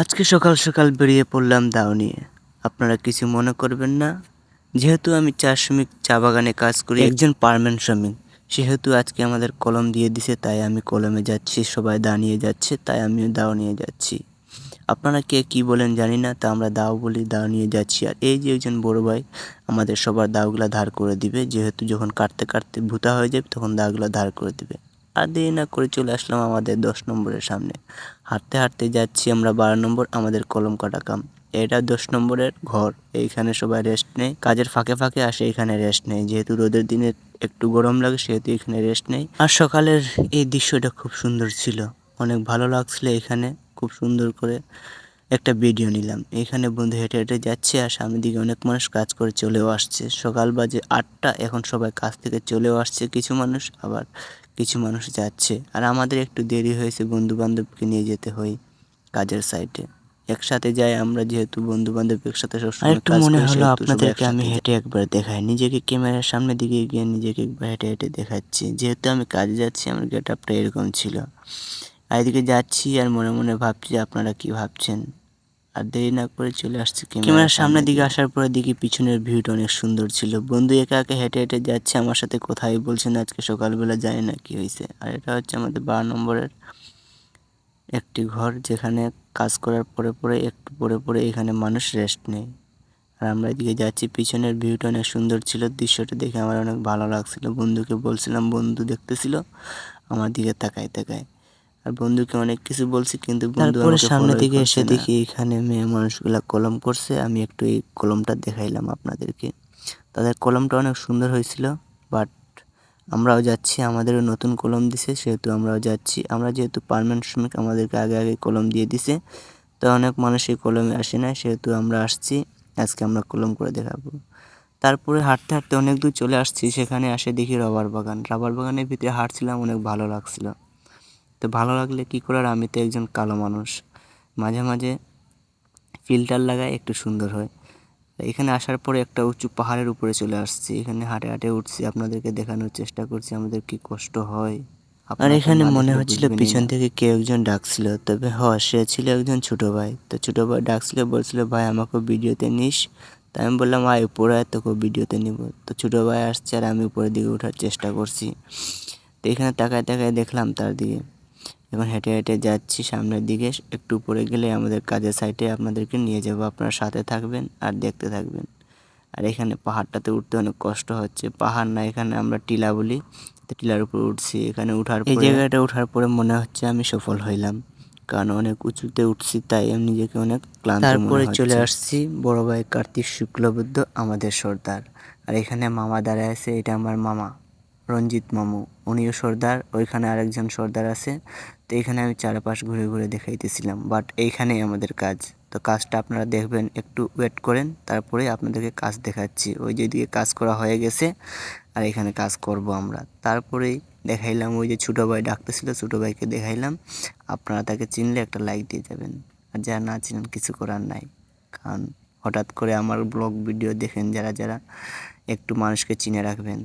আজকে সকাল সকাল বেরিয়ে পড়লাম দাও নিয়ে। আপনারা কিছু মনে করবেন না। যেহেতু আমি চা শ্রমিক, চা বাগানে কাজ করি, একজন পার্মানেন্ট শ্রমিক। সেহেতু আজকে আমাদের কলম দিয়ে দিছে, তাই আমি কলমে যাচ্ছি, সবাই দা নিয়ে যাচ্ছে, তাই আমিও দাও নিয়ে যাচ্ছি। আপনারা কে কি বলেন জানি না, তা আমরা দাও বলি, দাও নিয়ে যাচ্ছি। আর এই যে একজন বড় ভাই আমাদের সবার দাওগুলা ধার করে দিবে, যেহেতু যখন কাটতে কাটতে ভূতা হয়ে যাবে, তখন দাওগুলা ধার করে দিবে। আর না করে চলে আসলাম আমাদের দশ নম্বরের সামনে। হাঁটতে হাঁটতে যাচ্ছি আমরা বারো নম্বর, আমাদের কলম কাটা কাম। এটা দশ নম্বরের ঘর। এইখানে সবাই রেস্ট নেই কাজের ফাঁকে ফাঁকে আসে, এখানে রেস্ট নেই যেহেতু রোদের দিনে একটু গরম লাগে, সেহেতু এখানে রেস্ট নেই আর সকালের এই দৃশ্যটা খুব সুন্দর ছিল। অনেক ভালো লাগছিল এখানে। খুব সুন্দর করে একটা ভিডিও নিলাম। এখানে বন্ধু হেঁটে হেঁটে যাচ্ছে আর সামনের দিকে অনেক মানুষ কাজ করে চলেও আসছে। সকাল বাজে আটটা, এখন সবাই কাজ থেকে চলেও আসছে। কিছু মানুষ আবার কিছু মানুষ যাচ্ছে। আর আমাদের একটু দেরি হয়েছে বন্ধু বান্ধবকে নিয়ে যেতে হয় কাজের সাইডে একসাথে যাই আমরা যেহেতু বন্ধু বান্ধব একসাথে সবসময় একটু মনে হলো আপনাদেরকে আমি হেঁটে একবার দেখাই। নিজেকে ক্যামেরার সামনে দিকে গিয়ে নিজেকে একবার হেঁটে হেঁটে দেখাচ্ছি। যেহেতু আমি কাজে যাচ্ছি আমার গেট আপটা এরকম ছিল। আর এদিকে যাচ্ছি আর মনে মনে ভাবছি আপনারা কি ভাবছেন? আর দেরি না করে চলে আসছি ক্যামেরার সামনের দিকে আসার পরে দেখি পিছনের ভিউটা অনেক সুন্দর ছিল। বন্ধু একা একা হেঁটে হেঁটে যাচ্ছে আমার সাথে কোথায় বলছেন আজকে সকালবেলা জানি না কি হয়েছে। আর এটা হচ্ছে আমাদের বারো নম্বরের একটি ঘর যেখানে কাজ করার পরে পরে একটু পরে পরে এখানে মানুষ রেস্ট নেয়। আর আমরা এদিকে যাচ্ছি পিছনের ভিউটা অনেক সুন্দর ছিল দৃশ্যটা দেখে আমার অনেক ভালো লাগছিল। বন্ধুকে বলছিলাম বন্ধু দেখতেছিল? আমার দিকে তাকায় তাকায়। আর বন্ধুকে অনেক কিছু বলছি কিন্তু তারপরে সামনে দিকে এসে দেখি এখানে মেয়ে মানুষগুলা কলম করছে আমি একটু এই কলমটা দেখাইলাম আপনাদেরকে। তাদের কলমটা অনেক সুন্দর হয়েছিল বাট আমরাও যাচ্ছি আমাদেরও নতুন কলম দিছে সেহেতু আমরাও যাচ্ছি। আমরা যেহেতু পার্মানেন্ট শ্রমিক আমাদেরকে আগে আগে কলম দিয়ে দিছে তো অনেক মানুষ এই কলমে আসে না সেহেতু আমরা আসছি আজকে আমরা কলম করে দেখাবো। তারপরে হাঁটতে হাঁটতে অনেক দূর চলে আসছি সেখানে আসে দেখি রবার বাগান। রাবার বাগানের ভিতরে হাঁটছিলাম অনেক ভালো লাগছিল। তো ভালো লাগলে কি করার? আমি তো একজন কালো মানুষ। মাঝে মাঝে ফিল্টার লাগায় একটু সুন্দর হয়। এখানে আসার পরে একটা উঁচু পাহাড়ের উপরে চলে আসছি। এখানে হাঁটে হাঁটে উঠছি আপনাদেরকে দেখানোর চেষ্টা করছি আমাদের কি কষ্ট হয়। আর এখানে মনে হচ্ছিল পিছন থেকে কেউ একজন ডাকছিল তবে হ সে ছিল একজন ছোট ভাই। তো ছোট ভাই ডাকছিল বলছিল ভাই আমাকে ভিডিওতে নিস। তাই আমি বললাম আয় উপরে তোকে ভিডিওতে নিব। তো ছোট ভাই আসছে আর আমি উপরের দিকে ওঠার চেষ্টা করছি। তো এখানে তাকায় তাকায় দেখলাম তার দিকে। এখন হেঁটে হেঁটে যাচ্ছি সামনের দিকে। একটু উপরে গেলে আমাদের কাজের সাইটে আপনাদেরকে নিয়ে যাব। আপনারা সাথে থাকবেন আর দেখতে থাকবেন। আর এখানে পাহাড়টাতে উঠতে অনেক কষ্ট হচ্ছে। পাহাড় না এখানে আমরা টিলা বলি। টিলার উপর উঠছি। এখানে উঠার এই জায়গাটা উঠার পরে মনে হচ্ছে আমি সফল হইলাম। কারণ অনেক উঁচুতে উঠছি তাই আমি নিজেকে অনেক ক্লান্ত তারপরে চলে আসছি বড় ভাই কার্তিক শুক্লবুদ্ধ আমাদের সর্দার। আর এখানে মামা দাঁড়ায় আছে এটা আমার মামা। রঞ্জিত মামু, উনিও সর্দার, ওইখানে আরেকজন সর্দার আছে। তো এখানে আমি চারপাশ ঘুরে ঘুরে দেখাইতেছিলাম বাট এইখানেই আমাদের কাজ। তো কাজটা আপনারা দেখবেন, একটু ওয়েট করেন, তারপরে আপনাদেরকে কাজ দেখাচ্ছি। ওই যেদিকে কাজ করা হয়ে গেছে, আর এখানে কাজ করব আমরা। তারপরেই দেখাইলাম, ওই যে ছোটো ভাই ডাকতেছিল, ছোটো ভাইকে দেখাইলাম। আপনারা তাকে চিনলে একটা লাইক দিয়ে যাবেন। আর যারা না চিনেন, কিছু করার নাই। কারণ হঠাৎ করে আমার ব্লগ ভিডিও দেখেন, যারা যারা একটু মানুষকে চিনে রাখবেন।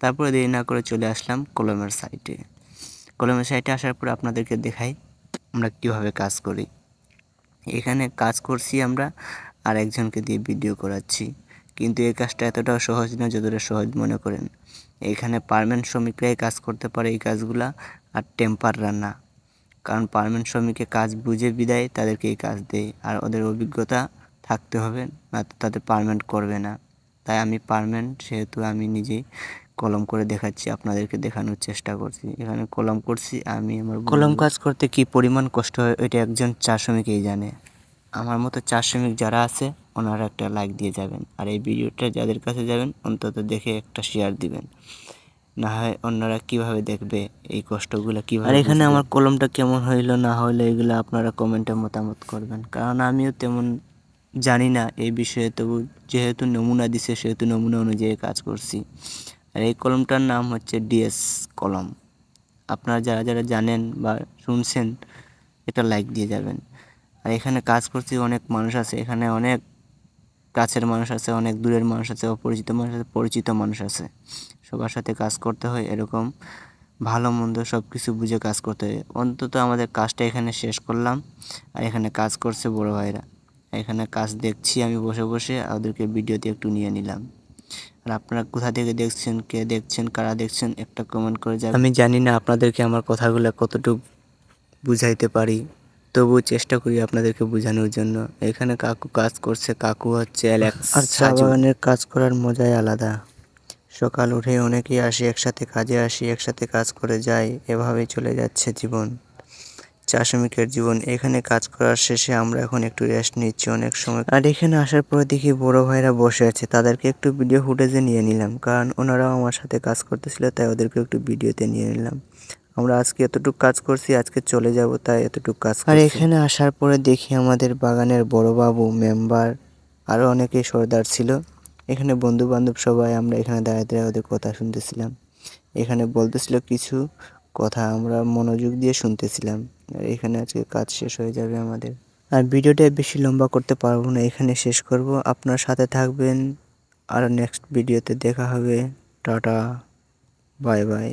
তারপরে দেরি না করে চলে আসলাম কলমের সাইটে। কলমের সাইটে আসার পর আপনাদেরকে দেখাই আমরা কীভাবে কাজ করি। এখানে কাজ করছি আমরা আর একজনকে দিয়ে ভিডিও করাচ্ছি। কিন্তু এই কাজটা এতটাও সহজ না যতটা সহজ মনে করেন। এখানে পারমানেন্ট শ্রমিকরাই কাজ করতে পারে এই কাজগুলা আর টেম্পাররা না কারণ পারমানেন্ট শ্রমিকের কাজ বুঝে বিদায় তাদেরকে এই কাজ দেয়। আর ওদের অভিজ্ঞতা থাকতে হবে, না তাদের পারমানেন্ট করবে না। তাই আমি পারমানেন্ট, সেহেতু আমি নিজেই কলম করে দেখাচ্ছি আপনাদেরকে দেখানোর চেষ্টা করছি। এখানে কলম করছি আমি আমার কলম কাজ করতে কি পরিমাণ কষ্ট হয় ওইটা একজন চা শ্রমিকই জানে। আমার মতো চা শ্রমিক যারা আছে ওনারা একটা লাইক দিয়ে যাবেন। আর এই ভিডিওটা যাদের কাছে যাবেন অন্তত দেখে একটা শেয়ার দিবেন। না হয় অন্যরা কীভাবে দেখবে এই কষ্টগুলো কীভাবে আর এখানে আমার কলমটা কেমন হইল না হইল এগুলো আপনারা কমেন্টে মতামত করবেন। কারণ আমিও তেমন জানি না এই বিষয়ে তবু যেহেতু নমুনা দিছে সেহেতু নমুনা অনুযায়ী কাজ করছি। আর এই কলমটার নাম হচ্ছে ডিএস কলম। আপনারা যারা যারা জানেন বা শুনছেন, এটা লাইক দিয়ে যাবেন। আর এখানে কাজ করতে অনেক মানুষ আছে। এখানে অনেক কাছের মানুষ আছে, অনেক দূরের মানুষ আছে, অপরিচিত মানুষ আছে, পরিচিত মানুষ আছে। সবার সাথে কাজ করতে হয় এরকম। ভালো মন্দ সব কিছু বুঝে কাজ করতে হয়। অন্তত আমাদের কাজটা এখানে শেষ করলাম। আর এখানে কাজ করছে বড় ভাইরা। এখানে কাজ দেখছি আমি বসে বসে। ওদেরকে ভিডিওতে একটু নিয়ে নিলাম। আর আপনারা কোথা থেকে দেখছেন কে দেখছেন কারা দেখছেন একটা কমেন্ট করে যাবেন। আমি জানি না আপনাদেরকে আমার কথাগুলো কতটুকু বুঝাইতে পারি তবুও চেষ্টা করি আপনাদেরকে বোঝানোর জন্য। এখানে কাকু কাজ করছে কাকু হচ্ছে অ্যালেক্স আর চা বাগানের কাজ করার মজাই আলাদা। সকাল উঠে অনেকেই আসি একসাথে কাজে আসি একসাথে কাজ করে যাই এভাবেই চলে যাচ্ছে জীবন। চা শ্রমিকের জীবন। এখানে কাজ করার শেষে আমরা এখন একটু রেস্ট নিচ্ছি অনেক সময়। আর এখানে আসার পরে দেখি বড় ভাইরা বসে আছে। তাদেরকে একটু ভিডিও ফুটেজে নিয়ে নিলাম। কারণ ওনারাও আমার সাথে কাজ করতেছিল তাই ওদেরকে একটু ভিডিওতে নিয়ে নিলাম। আমরা আজকে এতটুকু কাজ করছি আজকে চলে যাব তাই এতটুকু কাজ আর এখানে আসার পরে দেখি আমাদের বাগানের বড় বাবু মেম্বার আরও অনেকেই সর্দার ছিল। এখানে বন্ধু বান্ধব সবাই আমরা এখানে দাঁড়িয়ে দাঁড়িয়ে ওদের কথা শুনতেছিলাম। এখানে বলতেছিল কিছু কথা আমরা মনোযোগ দিয়ে শুনতেছিলাম। এখানে আজকে কাজ শেষ হয়ে যাবে আমাদের। আর ভিডিওটা বেশি লম্বা করতে পারব না, এখানে শেষ করব। আপনার সাথে থাকবেন, আর নেক্সট ভিডিওতে দেখা হবে। Tata bye bye